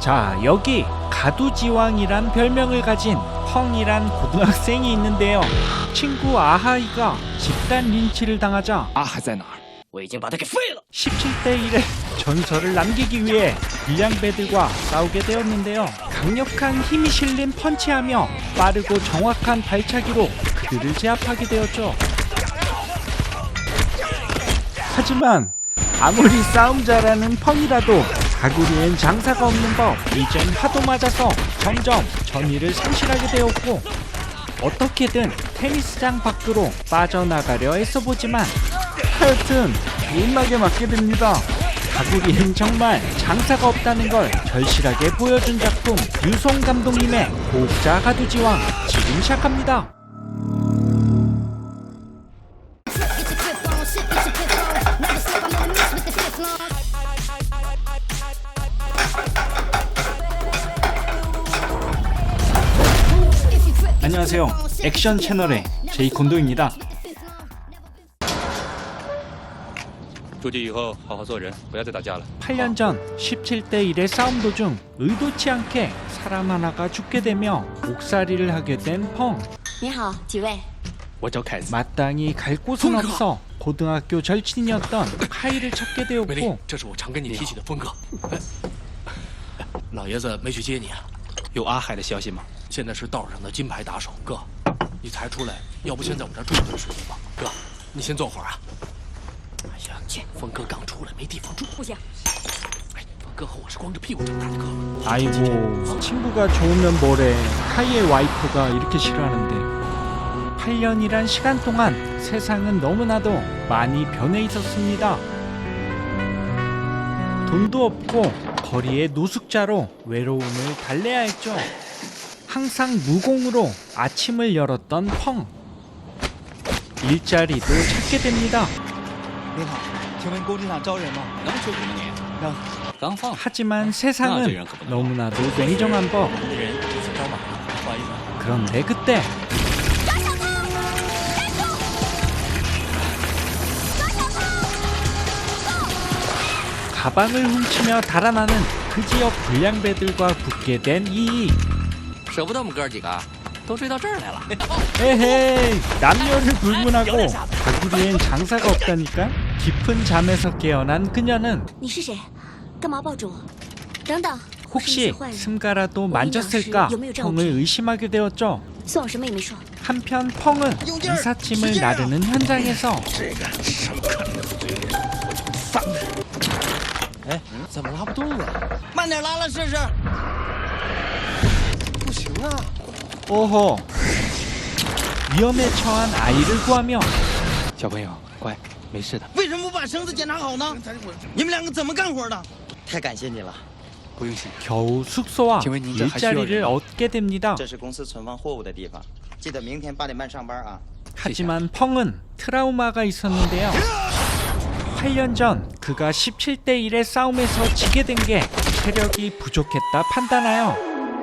자, 여기 가두지왕이란 별명을 가진 펑이란 고등학생이 있는데요. 친구 아하이가 집단 린치를 당하자 阿海在哪儿？我已经把他给废了。 17대 1의 전설을 남기기 위해 불량배들과 싸우게 되었는데요. 강력한 힘이 실린 펀치하며 빠르고 정확한 발차기로 그들을 제압하게 되었죠. 하지만 아무리 싸움 잘하는 펑이라도 가구리엔 장사가 없는 법 이젠 하도 맞아서 점점 전의를 상실하게 되었고 어떻게든 테니스장 밖으로 빠져나가려 애써보지만 하여튼 존나게 맞게 됩니다. 가구리엔 정말 장사가 없다는 걸 절실하게 보여준 작품 유송 감독님의 고자 가두지왕 지금 시작합니다. 안녕하세요. 액션 채널의 제이 곤도입니다. 出去以后好好做人，不要再打架了。 8년 전 17대 1의 싸움 도중 의도치 않게 사람 하나가 죽게 되며 옥살이를 하게 된 펑. 你好，几位？我找凯子。 마땅히 갈 곳은 없어 고등학교 절친이었던 카이를 찾게 美丽 되었고 ，这是我常跟你提起的峰哥。哎老爷子没去接你啊？有阿海的消息吗？ 现在是道上的金牌打手，哥，你才出来，要不先在我这儿转段时间吧？哥，你先坐会儿啊。哎呀，去，峰哥刚出来没地方住。不行，哎，峰哥和我是光着屁股长大的哥。 아이고 친구가 좋으면 뭐래 카이의 와이프가 이렇게 싫어하는데 8년이란 시간 동안 세상은 너무나도 많이 변해 있었습니다 돈도 없고 거리의 노숙자로 외로움을 달래야 했죠 항상 무공으로 아침을 열었던 펑. 일자리도 찾게 됩니다. 하지만 세상은 너무나도 냉정한 법. 그런데 그때 가방을 훔치며 달아나는 그 지역 불량배들과 붙게 된 이이. 舍不得我们哥几个，都追到这儿来了。 에헤이 남녀를 불문하고 가구리엔 장사가 없다니까 깊은 잠에서 깨어난 그녀는 你是谁？干嘛抱住我？等等，我是 혹시 你的坏人， 숨가라도 만졌을까 펑을 의심하게 되었죠 算我什么也没说。 한편 펑은 이삿짐을 나르는 현장에서 哎，怎么拉不动啊？慢点拉拉试试。 不行啊！ 오호 위험에 처한 아이를 구하며 小朋友，乖，没事的，为什么不把绳子检查好呢？你们两个怎么干活的？太感谢你了，不用谢。 겨우 숙소와请问您这还需要 일자리를 人吗 얻게 됩니다. 这是公司存放货物的地方，记得明天八点半上班啊。 하지만 펑은 트라우마가 있었는데요. 8년 전 그가 17대 1의 싸움에서 지게 된 게 체력이 부족했다 판단하여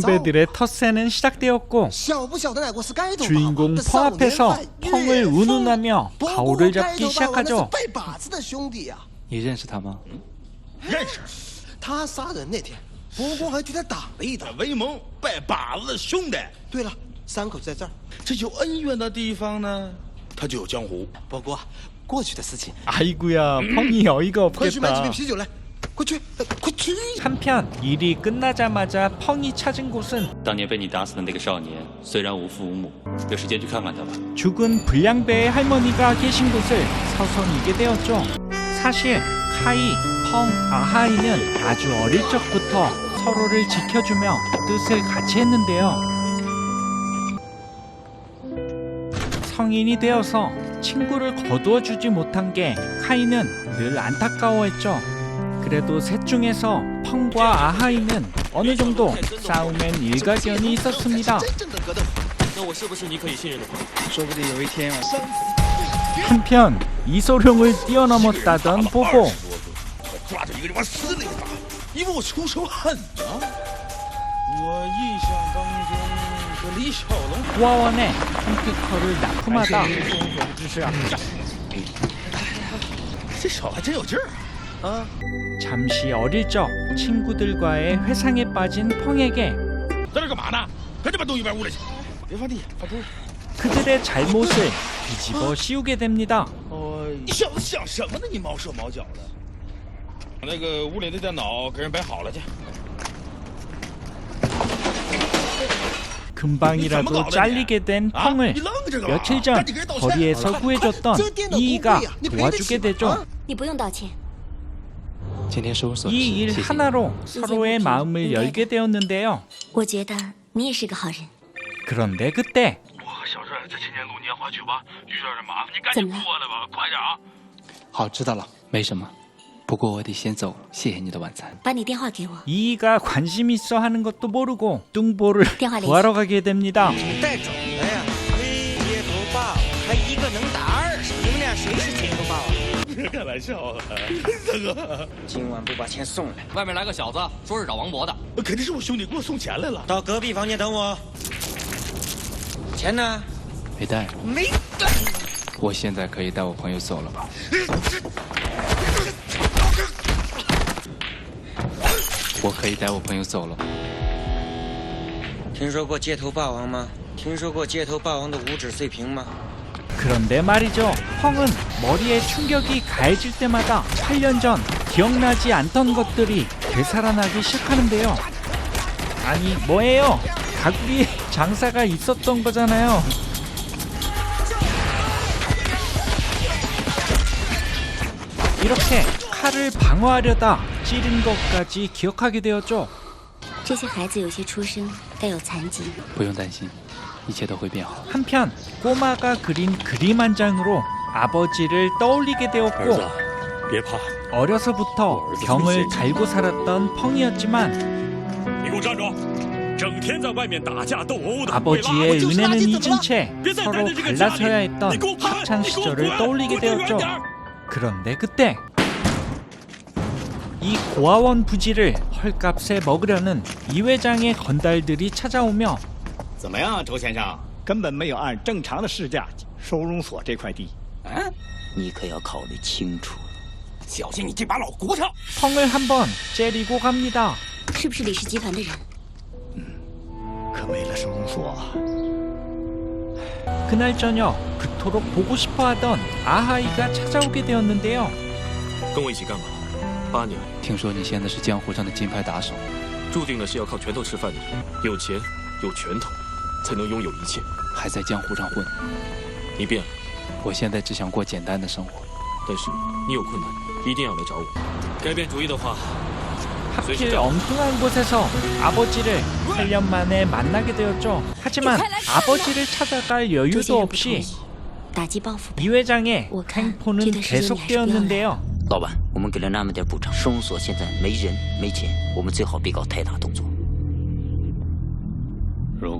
선배들의 텃세는 시작되었고 주인공 펑 앞에서 펑을 운운하며 가오를 잡기 시작하죠. 아이구야 펑이 어이가 없겠다. 啤酒来，快去，呃快去！ 한편 일이 끝나자마자 펑이 찾은 곳은 当年被你打死的那个少年，虽然无父无母，有时间去看看他吧。 죽은 불량배의 할머니가 계신 곳을 서성이게 되었죠 사실 카이, 펑, 아하이는 아주 어릴 적부터 서로를 지켜주며 뜻을 같이 했는데요 성인이 되어서 친구를 거두어 주지 못한 게 카이는 늘 안타까워했죠 그래도 셋 중에서 펑과 아하이는 어느 정도 싸움엔 일가견이 있었습니다. 한편 이소룡을 뛰어넘었다던 뽀뽀 후아원의 컴퓨터를 납품하다 这手还真有劲儿啊！ 잠시 어릴 적 친구들과의 회상에 빠진 펑에게 在这干嘛呢？赶紧把东西搬屋里去！别放地，放桌上。 그들의 잘못을 뒤집어 씌우게 됩니다. 你小子想什么呢？你毛手毛脚的。那个屋里的电脑给人摆好了去。 금방이라도 잘리게 된 啊！ 펑을 你愣着干嘛？ 며칠 전 赶紧给人道歉！ 거리에서 구해줬던 이이가 도와주게 되죠. 你不用道歉，今天收拾了 이 일 谢谢你 하나로 서로의 마음을 열게 되었는데요. 我觉得你也是个好人。 그런데 그때 小帅在青年路年华去吧，遇到点麻烦，你赶怎么了来吧，快点啊！好，知道了，没什么。不过我得先走，谢谢你的晚餐。把你电话给我， 이이가 관심 있어 하는 것도 모르고 뚱보를 대화 구하러 가게 됩니다. 带走 开玩笑啊，大哥，今晚不把钱送来，外面来个小子，说是找王博的。肯定是我兄弟给我送钱来了。到隔壁房间等我。钱呢？没带，没带。我现在可以带我朋友走了吧？我可以带我朋友走了。听说过街头霸王吗？听说过街头霸王的五指碎屏吗？ 그런데 말이죠. 펑은 머리에 충격이 가해질 때마다 8년 전 기억나지 않던 것들이 되살아나기 시작하는데요. 아니 뭐예요? 가구리에 장사가 있었던 거잖아요. 이렇게 칼을 방어하려다 찌른 것까지 기억하게 되었죠. 这些孩子有些出生带有残疾，不用担心， 一切都会变好。 한편 꼬마가 그린 그림 한 장으로 아버지를 떠올리게 되었고 别怕， 어려서부터 병을 달고 살았던 펑이었지만 你给我站住！整天在外面打架斗殴的， 아버지의 은혜는 잊은 채 서로 갈라서야 했던 학창 시절을 떠올리게 되었죠. 그런데 그때 이 고아원 부지를 헐값에 먹으려는 이 회장의 건달들이 찾아오며 怎么样，周先生？根本没有按正常的市价收容所这块地。嗯，你可要考虑清楚了。小心你这把老骨头！ 펑을 한번 째리고 갑니다. 是不是李氏集团的人？可没了收容所， 그날 저녁 그토록 보고 싶어하던 아하이가 찾아오게 되었는데요. 跟我一起干嘛？八年，听说你现在是江湖上的金牌打手，注定的是要靠拳头吃饭的人，有钱有拳头， 才能拥有一切。还在江湖上混。你变了，我现在只想过简单的生活。但是你有困难，一定要来找我。改变主意的话， 하필 엉뚱한 곳에서 아버지를 8년 만에 만나게 되었죠. 하지만 아버지를 찾아갈 周 여유도 先生不同 없이 意，打击报复呗。 이 회장의 我看 행포는 这段时间你还是不要来 계속되었는데요. 老板，我们给了那么点补偿，收容所现在没人没钱，我们最好别搞太大动作。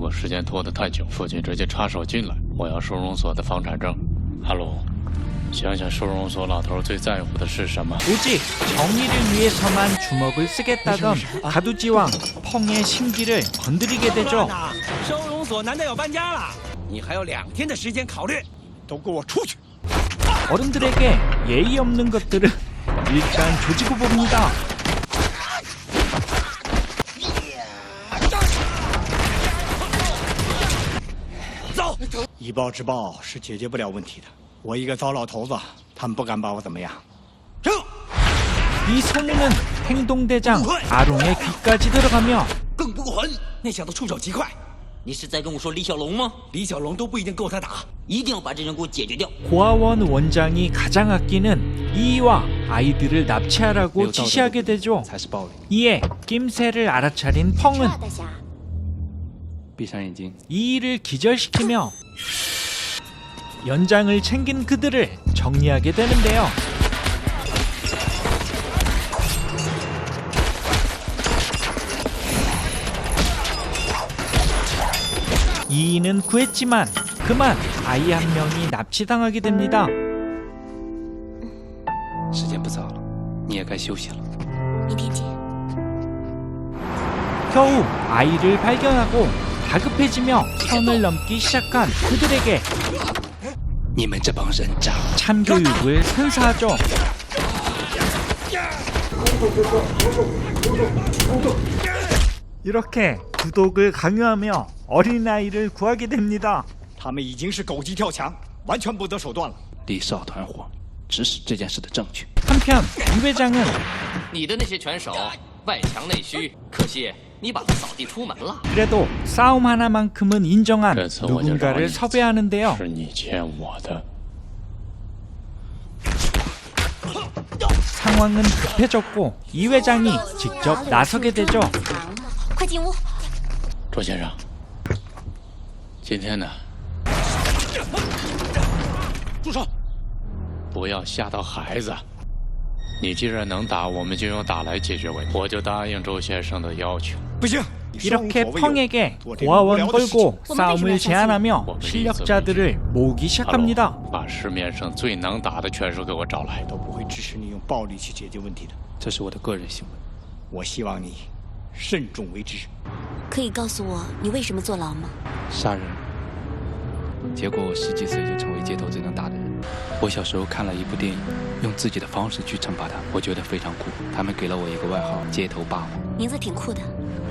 如果时间拖得太久，父亲直接插手进来，我要收容所的房产证。哈喽，想想收容所老头最在乎的是什么？ 오직 정의를 위해서만 주먹을 쓰겠다던 가두지왕 펑의 심기를 건드리게 되죠. 收容所难道要搬家了？你还有两天的时间考虑。都给我出去！ 어른들에게 예의 없는 것들은 일단 조지고 봅니다. 以暴制暴是解决不了问题的。我一个糟老头子，他们不敢把我怎么样。停！ 이 소문은 행동대장 아롱의 귀까지 들어가며 更不滚！那小子出手极快，你是在跟我说李小龙吗？李小龙都不一定够他打。一定要把这人给我解决掉。 고아원 원장이 가장 아끼는 이와 아이들을 납치하라고 没有道德 지시하게 的 되죠. 才是暴力。 이에 낌새를 알아차린 펑은 大侠，闭上眼睛， 이 일을 기절시키며 연장을 챙긴 그들을 정리하게 되는데요. 이인은 구했지만 그만 아이 한 명이 납치당하게 됩니다. 겨우 아이를 발견하고 다급해지며 선을 넘기 시작한 그들에게 你们这帮人渣！ 참교육을 선사하죠. 이렇게 구독을 강요하며 어린아이를 구하게 됩니다. 他们已经是狗急跳墙，完全不择手段了。李少团伙指使这件事的正确。 한편 이 회장은 你的那些拳手外强内虚，可惜你把他扫地出门了。 그래도 싸움 하나만큼은 인정한 这次我就饶你 누군가를 一次 섭외하는데요. 是你欠我的。 상황은 급해졌고 이 회장이 직접 나서게 되죠. 快进屋。周先生，今天呢，住手！不要吓到孩子。你既然能打，我们就用打来解决问题。我就答应周先生的要求。 이렇게 펑에게 고아원 끌고 싸움을 제안하며 실력자들을 모으기 시작합니다. 喽把市面上最能打的拳手给我找来。都不会支持你用暴力去解决问题的。这是我的个人行为。我希望你慎重为之。可以告诉我你为什么坐牢吗？杀人，结果我十几岁就成为街头最能打的人。我小时候看了一部电影，用自己的方式去惩罚他，我觉得非常酷。他们给了我一个外号“街头霸王名字挺酷的。”。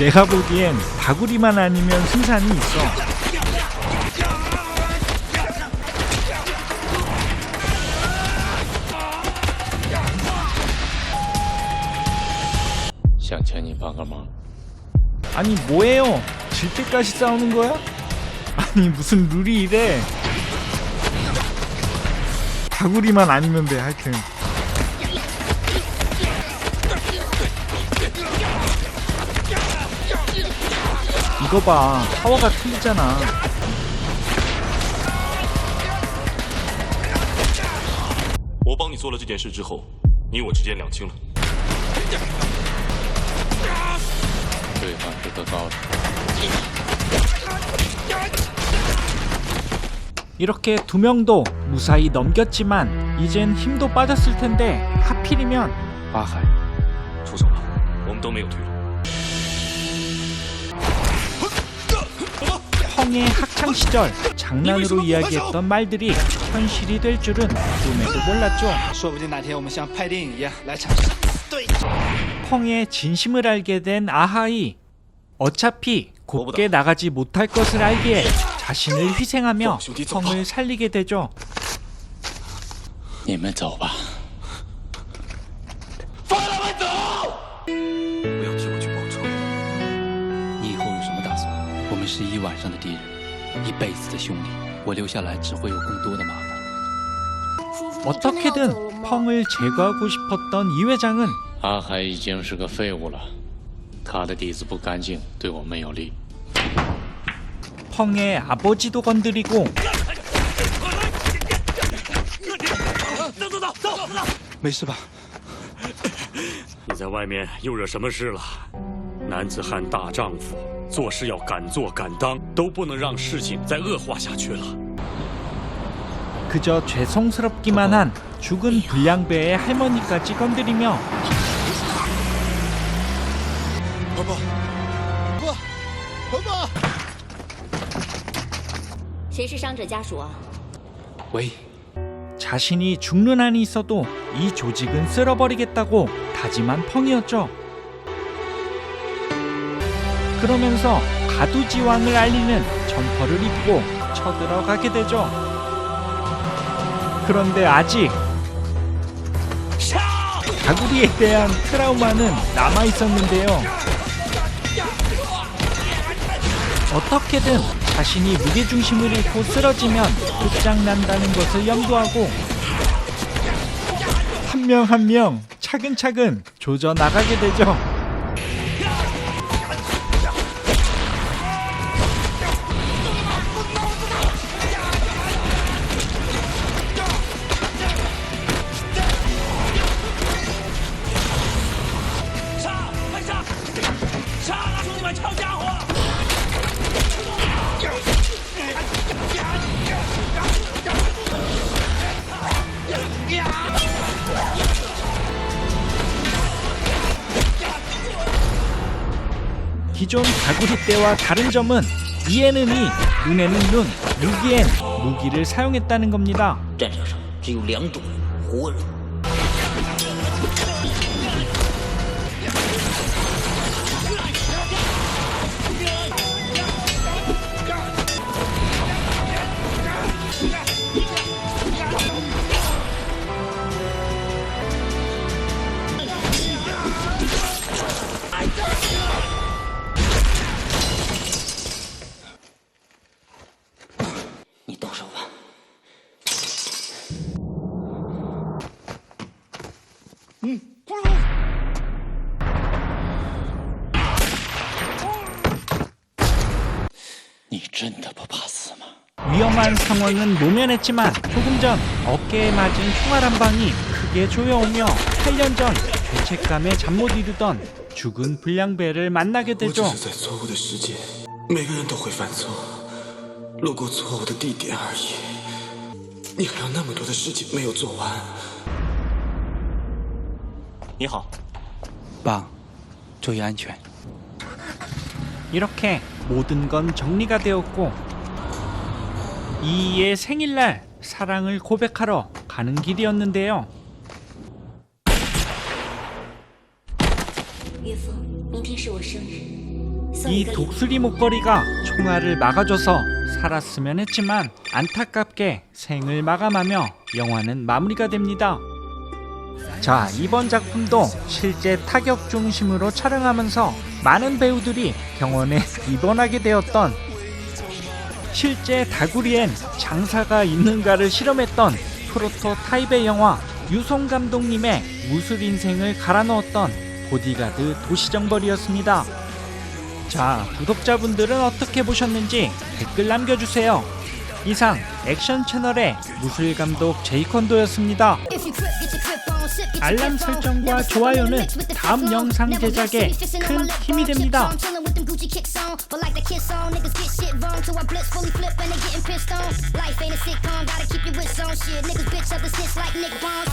내가 보기엔 바구리만 아니면 승산이 있어. 샹천이 방가망. 아니 뭐예요? 질 때까지 싸우는 거야? 아니 무슨 룰이 이래? 바구리만 아니면 돼 하여튼. 이거 봐 파워가 틀리잖아. 我帮你做了这件事之后，你我之间两清了。对方是个高手， 이렇게 두 명도 무사히 넘겼지만 이젠 힘도 빠졌을 텐데 하필이면 花海，出手了，我们都没有退路。 펑의 학창 시절 장난으로 이야기했던 말들이 현실이 될 줄은 꿈에도 몰랐죠. 说不定哪天我们像拍电影一样来场上。 펑의 진심을 알게 된 아하이. 어차피 곱게 나가지 못할 것을 알기에 자신을 희생하며 펑을 살리게 되죠. 你们走吧。 我们是一晚上的敌人，一辈子的兄弟。我留下来只会有更多的麻烦。 어떻게든 펑을 제거하고 싶었던 이 회장은 阿海已经是个废物了，他的底子不干净，对我们有利。 펑의 아버지도 건드리고 没事吧？你在外面又惹什么事了？男子汉大丈夫， 做事要敢做敢当，都不能让事情再恶化下去了。 그저 죄송스럽기만 한 죽은 불량배의 할머니까지 건드리며 婆婆，婆婆婆，谁是伤者家属啊？喂， 자신이 죽는 한이 있어도 이 조직은 쓸어버리겠다고 다짐한 펑이었죠. 그러면서 가두지왕을 알리는 점퍼를 입고 쳐들어가게 되죠. 그런데 아직 가구리에 대한 트라우마는 남아 있었는데요. 어떻게든 자신이 무게중심을 잃고 쓰러지면 끝장난다는 것을 염두하고 한 명 한명 차근차근 조져 나가게 되죠. 기존 가구리 때와 다른 점은 이에는 이, 눈에는 눈, 무기엔 무기를 사용했다는 겁니다. 战场上只有两种人：活人。 상황은 모면했지만 조금 전 어깨에 맞은 총알 한 방이 크게 조여오며 8년 전 죄책감에 잠 못 이루던 죽은 불량배를 만나게 我 되죠. 只是在错误的时间，每个人都会犯错，路过错误的地点而已。你还有那么多的事情没有做完。你好，爸，注意安全。 이렇게 모든 건 정리가 되었고 이의 생일날 사랑을 고백하러 가는 길이었는데요. 이 독수리 목걸이가 총알을 막아줘서 살았으면 했지만 안타깝게 생을 마감하며 영화는 마무리가 됩니다. 자, 이번 작품도 실제 타격 중심으로 촬영하면서 많은 배우들이 병원에 입원하게 되었던 실제 다구리엔 장사가 있는가를 실험했던 프로토 타입의 영화 유송 감독님의 무술 인생을 갈아 넣었던 보디가드 도시정벌이었습니다. 자, 구독자분들은 어떻게 보셨는지 댓글 남겨주세요. 이상 액션 채널의 무술 감독 your 알람. 설정과 좋아요는 다음. 영상 제작에 큰 힘이 됩니다. Gucci kicks on. But like the kiss on, niggas get shit wrong till I blitz fully flip and they getting pissed on. Life ain't a sitcom, gotta keep your wits on shit. Niggas bitch up the snitch like Nick Bonds.